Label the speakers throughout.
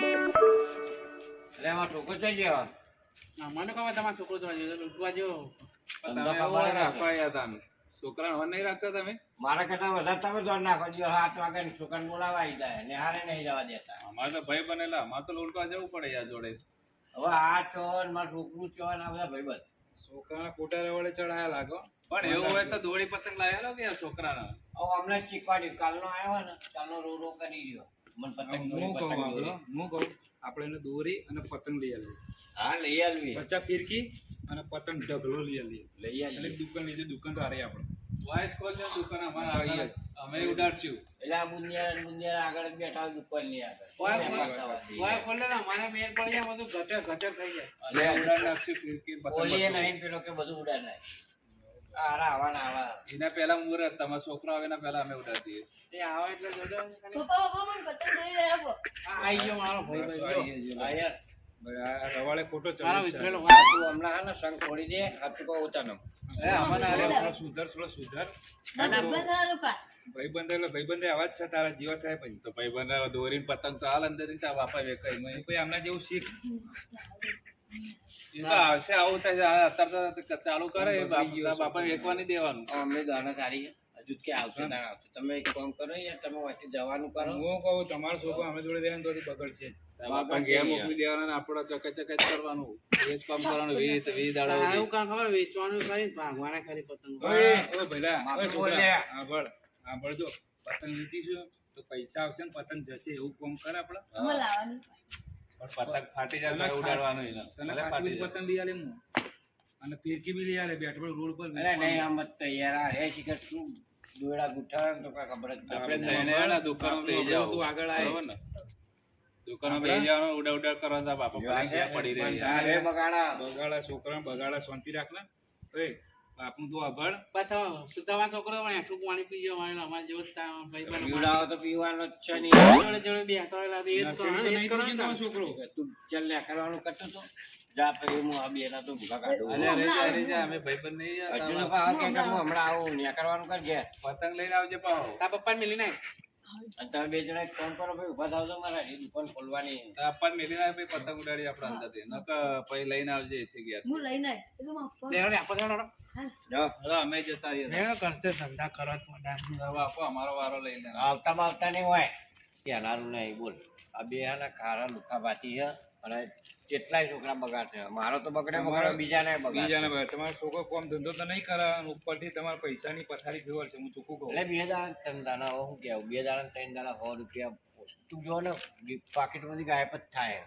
Speaker 1: એટલે એમાં છોકરો થઈ ગયો
Speaker 2: મને ખબર તમારો છોકરો લૂંટવા
Speaker 1: જ
Speaker 3: છોકરાને હવે નહીં રાખતા તમે?
Speaker 1: મારા કરતા વધારે તમે દોડ નાખો. છો હાથ વાગે ને છોકરાને બોલાવા આવી જાય ને હારે નહીં જવા દેતા.
Speaker 3: અમારે તો ભાઈ બનેલા. અમારે તો લૂંટવા જવું પડે યાર જોડે.
Speaker 1: હવે આ છો ને મારું છોકરું ચોન ને આ બધા ભાઈબંધ.
Speaker 4: છોકરાના ખોટા રેવાડે ચડાયા લાગો
Speaker 3: પણ એવું હોય તો દોડી પતંગ લાવેલો કે છોકરાના?
Speaker 1: હવે હમણાં શીખવાડ્યું. કાલનો આવ્યો ને કાલનો રો રો કરી રહ્યો. મન પતંગ દોરી,
Speaker 4: હું કહું
Speaker 1: પતંગ દોરી.
Speaker 4: હું કહું? આપણે એને દોરી અને પતંગ લઈ આવી
Speaker 1: હા લઈ આવી
Speaker 4: પચાસ ફિરકી અને પતંગ ઢગલો લઈ આવી
Speaker 1: લઈ
Speaker 4: એટલે
Speaker 1: આવવી
Speaker 4: દુકાન લીધી દુકાન તો હારી આપણે.
Speaker 3: વાઈટ કોલ ને દુકાન અમારે આવી અમે ઉડાડશું.
Speaker 1: એટલે આ બુંદિયા બુંદિયા આગળ બેઠા હોય ઉપરની આગળ એમ
Speaker 2: ખોલ. ને મને મેલ પડી જાય બધું ગટર ગટર થઈ જાય.
Speaker 3: એટલે ઉડાડી નાખશું ફિરકી પતંગ
Speaker 1: ઓલીએ નહીં પેલો કે બધું ઉડાડ નાખ. ને આવા
Speaker 3: એના પહેલા મુહૂર્ત તમારો છોકરો આવે એના પહેલા અમે ઉડાડી દઈએ
Speaker 2: આવે એટલે
Speaker 5: પપ્પા પપ્પા મને પતંગ દોરી રહ્યા
Speaker 2: આ ગયો મારો ભાઈ ભાઈ
Speaker 4: આવી
Speaker 2: જો.
Speaker 4: ગયો.
Speaker 1: હા યાર.
Speaker 4: ભાઈ રવાડે ખોટો
Speaker 2: મારો વિતરેલો
Speaker 1: તું હમણાં હે ને સંગ છોડી દે હાથું
Speaker 3: એ આમાં
Speaker 4: સુધર થોડો સુધર.
Speaker 5: મારા ડબ્બા ધરા દુકાન
Speaker 4: ભાઈબંધ એટલે ભાઈબંધે અવાજ છે તારા જીવ થાય પછી
Speaker 3: તો ભાઈ દોરીને પતંગ તો હાલ અંદરથી બાપા
Speaker 4: વેકાય. પછી આમના જેવું શીખ.
Speaker 3: આવશે આવું થાય અત્યારે ચાલુ કરે બાપા નહીં દેવાનું.
Speaker 1: અમે દાના સારી હજુ કે આવશે ના આવશે. તમે એક કામ કરો યાર તમે વચ્ચે જવાનું કરો.
Speaker 4: હું કહું તમારો છોકરો અમે જોડે રહે ને તો બગડશે જ.
Speaker 3: બાપા ઘેર મોકલી દેવાના ને આપણો ચકે ચકે જ કરવાનું એ કામ કરવાનું દાડા
Speaker 2: કામ ખબર વેચવાનું કરી ભાગવાને ખરી પતંગ.
Speaker 4: ઓય ઓય ભઈલા ઓય છોકરા
Speaker 1: બોલ્યા.
Speaker 4: આંભળ આંભળ જો પતંગ લીધીશું તો પૈસા આવશે ને પતંગ જશે એવું કામ કરે આપણે.
Speaker 5: અમે લાવવાની.
Speaker 3: પતંગ ફાટી જાય તો ઉડાડવાનું એને.
Speaker 4: તને પતંગ લઈ આલે હું અને ફિરકી બી લઈ આલે બેટ બોલ રોડ પર
Speaker 1: અરે નહીં આમ જ તૈયાર આ રે શિખર શું? દોડા ગુઠાવે તો કા ખબર જ
Speaker 3: આપણે
Speaker 1: તને
Speaker 3: તો એને હે ને દુકાનમાં બેસી જાવ.
Speaker 4: તું આગળ
Speaker 3: આવ્યો ને? દુકાનો બે જવાનું, ઉડા ઉડા કરવા તો બાપા પડી રહે.
Speaker 1: અરે બગાડા.
Speaker 4: બગાડા છોકરા બગાડા શાંતિ રાખ ને ઓય. આપણું તું
Speaker 2: પાછા સુધાવા છોકરો પણ એટલું પાણી પી ગયો મારે અમારે જેવો
Speaker 1: પીવડાવો તો પીવાનો જ છે નહીં.
Speaker 2: જોડે જોડે હોય એટલે એ કરો,
Speaker 4: તો
Speaker 2: એ કરો ને.
Speaker 4: તમારો છોકરો?
Speaker 1: તું ચાલ લે કરવાનું કરતો તો. જા પછી હું આ બેના તો ભૂખા કાઢું.
Speaker 3: અરે અરે જા, અમે ભાઈબંધ નહીં.
Speaker 1: હજુ
Speaker 3: તારા
Speaker 1: કે હું હમણાં. આવું ને કરવાનું કરજે.
Speaker 3: પતંગ લઈને આવજે પાવ
Speaker 2: તારા પપ્પાને મિલી નાખ.
Speaker 1: તમે બે જણા એક ફોન કરો ભાઈ ઊભા થાવ તો મારા દુકાન ખોલવાની.
Speaker 3: આવે પતંગ ઉડાડી આપણે પછી લઈને આવજે.
Speaker 5: હું લઈને
Speaker 2: લેવડે આપો લેવડો.
Speaker 3: અમે જતા રહીએ.
Speaker 2: લેવડો કરતે ધંધા કરો જ
Speaker 3: હવે આપો અમારો વારો લઈને.
Speaker 1: આવતા આવતા નહીં હોય. પહેલાનું નહીં બોલ. આ બે હાના ખારા લુખા બાતી છે. અને કેટલાય છોકરા બગાડશે. મારો તો બગડે બગાડે બીજાને બગાડે
Speaker 4: બીજાને ભાઈ તમારો છોકરો કોમ ધંધો તો નહીં કરે અને ઉપરથી તમારા પૈસાની પથારી ફેવર છે હું ચૂકું કહું.
Speaker 1: એટલે બે દાડા ત્રણ દાડા હવે શું કેવું? બે દાડા ત્રણ દાડા સો રૂપિયા તું જો ને પાકીટમાંથી ગાયબ જ થાય.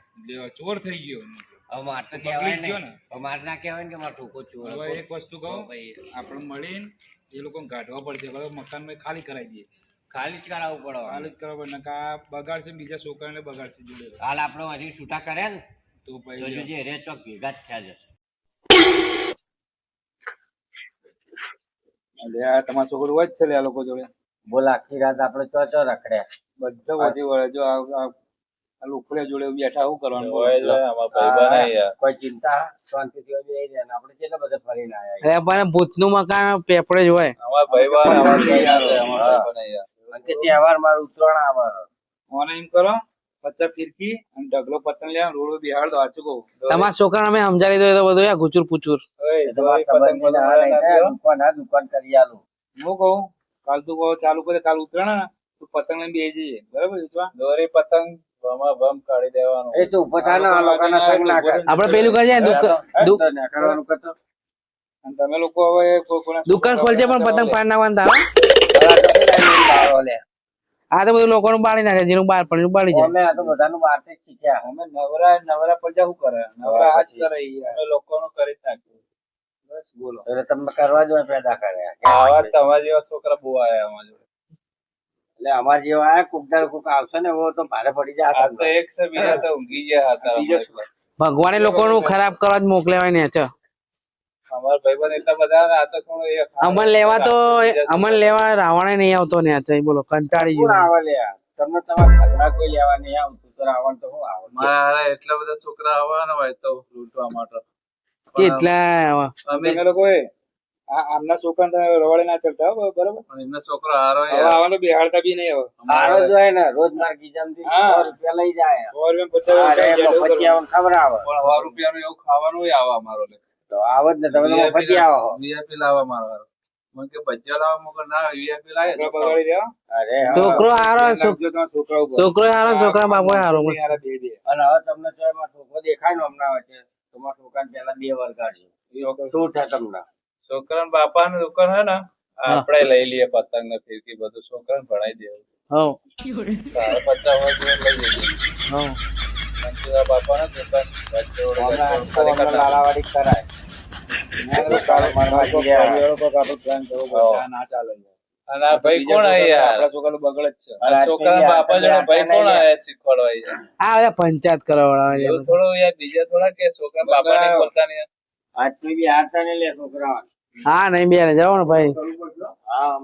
Speaker 4: ચોર થઈ ગયો.
Speaker 1: હવે મારે તો કહેવાય
Speaker 4: બગડી
Speaker 1: નહીં. હવે મારે ના કહેવાય ને કે મારો ઠોકો ચોર
Speaker 4: હવે એક વસ્તુ કહું
Speaker 1: ભાઈ
Speaker 4: આપણે મળીને એ લોકોને કાઢવા પડશે. હવે મકાનમાં ખાલી કરાવી દઈએ.
Speaker 1: ખાલી જ કરાવવું પડે
Speaker 4: ખાલી જ કરવા પડે નકર બગાડશે ને બીજા છોકરાને બગાડશે જોડે.
Speaker 1: કાલ આપણે હજી છૂટા કરે ને
Speaker 4: તો પછી
Speaker 1: જોજે રે ચોક ભેગા જ થયા જશે.
Speaker 4: આ તમારો છોકરો હોય જ છે લે આ લોકો જોડે.
Speaker 1: બોલ આખી રાત આપણે ચો ચો રખડ્યા.
Speaker 4: બધો વધી વળે જો આ આ જોડે બેઠા શું કરવાનું
Speaker 1: કોઈ ચિંતા શાંતિથી આપણે કેટલા બધા ફરીને આયા
Speaker 2: પણ ભૂતનું મકાન પેપડે જ હોય.
Speaker 1: તહેવાર મારું ઉત્તરાયણ આવે.
Speaker 4: મને એમ કરો? પચાસ ફિરકી અને ઢગલો પતંગ લે રોડ બિહાડ દો આચું કહું.
Speaker 2: તમારા છોકરા અમે સમજાવી દો તો બધું ગુચુર પુચુર.
Speaker 1: દુકાન કરી આલું.
Speaker 4: હું કહું કાલ તું ચાલુ કરે કાલ ઉતરાણ તું પતંગ લઈને બેસી જઈએ. બરાબર પતંગ ભમા ભમ કાઢી દેવાનું.
Speaker 1: એ તો ઊભો આ લોકોના સંગ ના કર.
Speaker 2: આપણે પેલું કરીએ ને દુક- દુક-
Speaker 1: તો કરવાનું કરતો.
Speaker 4: તમે લોકો હવે
Speaker 2: દુકાન ખોલજે પણ પતંગ પાડ નાખવાનું
Speaker 1: આ તો બધું લોકો બારો
Speaker 2: લોકોનું બાળી નાખે જેનું બાર પડે બાળી જાય.
Speaker 1: અમે આ તો બધાનું બહારથી જ શીખ્યા.
Speaker 4: અમે નવરા નવરા પડજા શું કરે? નવરા આ જ કરે અમે અમે લોકોનું કરી નાખ્યું. બસ બોલો.
Speaker 1: એટલે તમે કરવા જ હોય પેદા કર્યા.
Speaker 4: આવા તમારા જેવા છોકરા બહુ આયા અમારા
Speaker 1: એટલે અમાર જેવા આયા કોક આવશે ને એવો તો ભારે પડી જાય
Speaker 4: આ તો એક છે બીજા તો ઊંઘી ગયા હતા
Speaker 2: ભગવાને લોકોનું ખરાબ કરવા જ મોકલેવાય ને છે
Speaker 4: અમારા ભાઈબંધ એટલા બધા ને આ તો થોડું એ
Speaker 2: અમન લેવા તો અમન લેવા રાવણે નહીં આવતો ને બોલો કંટાળી ગયો.
Speaker 1: આવે લે તમને તમારા ઘરના કોઈ લેવા નહીં આવતું તો રાવણ તો હું આવે?
Speaker 3: મારા એટલા બધા છોકરા આવવાના હોય તો લૂંટવા માટે.
Speaker 2: કેટલા
Speaker 3: અમે
Speaker 4: આમના છોકરા રવાડે ના ચડતા હો બરાબર?
Speaker 3: એમનો છોકરો હારો
Speaker 4: હવે આવવાનો બિહાડતા બી નહીં હવે.
Speaker 1: હારો જ ને રોજ ના ગીજામથી સો રૂપિયા લઈ જાય.
Speaker 4: સો રૂપિયા રૂપિયા
Speaker 1: ખવડાવે
Speaker 3: પણ સો રૂપિયાનું એવું ખાવાનું આવે અમારો લે.
Speaker 1: તો આવો જ ને તમે ફજિયા આવો.
Speaker 3: વીઆઈપી લાવવા મારો હારો. મને કે ભજીયા લાવવા મોકલ ના વીઆઈપી લાવે
Speaker 4: છોકરા બગાડી દેવા?
Speaker 1: અરે
Speaker 2: છોકરો હારો
Speaker 4: છોકરા
Speaker 2: છોકરો હારો છોકરા બાપો હારો.
Speaker 1: અને હવે તમને તો એમાં છોકરો દેખાય ને હમણાં વચ્ચે તમારા છોકરાને પેલા બે વાર કાઢ્યો શું થાય તમને?
Speaker 3: છોકરા બાપા ની દુકાન હે ને આપણે લઈ લઈએ પતંગ ને ફિરકી બધું છોકરાને ભણાઈ દેવું
Speaker 2: હવ
Speaker 3: પચાસ વર્ષ લઈ જઈએ દુકાન
Speaker 1: લાલાવાડી કરાય.
Speaker 4: આ ના ચાલે.
Speaker 3: અને આ ભાઈ કોણ યાર
Speaker 4: બગડે જ છે.
Speaker 3: આ છોકરાના બાપા ભાઈ કોણ આયા શીખવાડવા યાર
Speaker 2: આ પંચાયત કરવા
Speaker 3: એવું થોડું યાર બીજા થોડા કે છોકરા બાપા ને પોતાની.
Speaker 1: આજથી બી હારતા નહીં લે છોકરા
Speaker 2: હા નહીં બે જાઓ ને ભાઈ.
Speaker 1: હા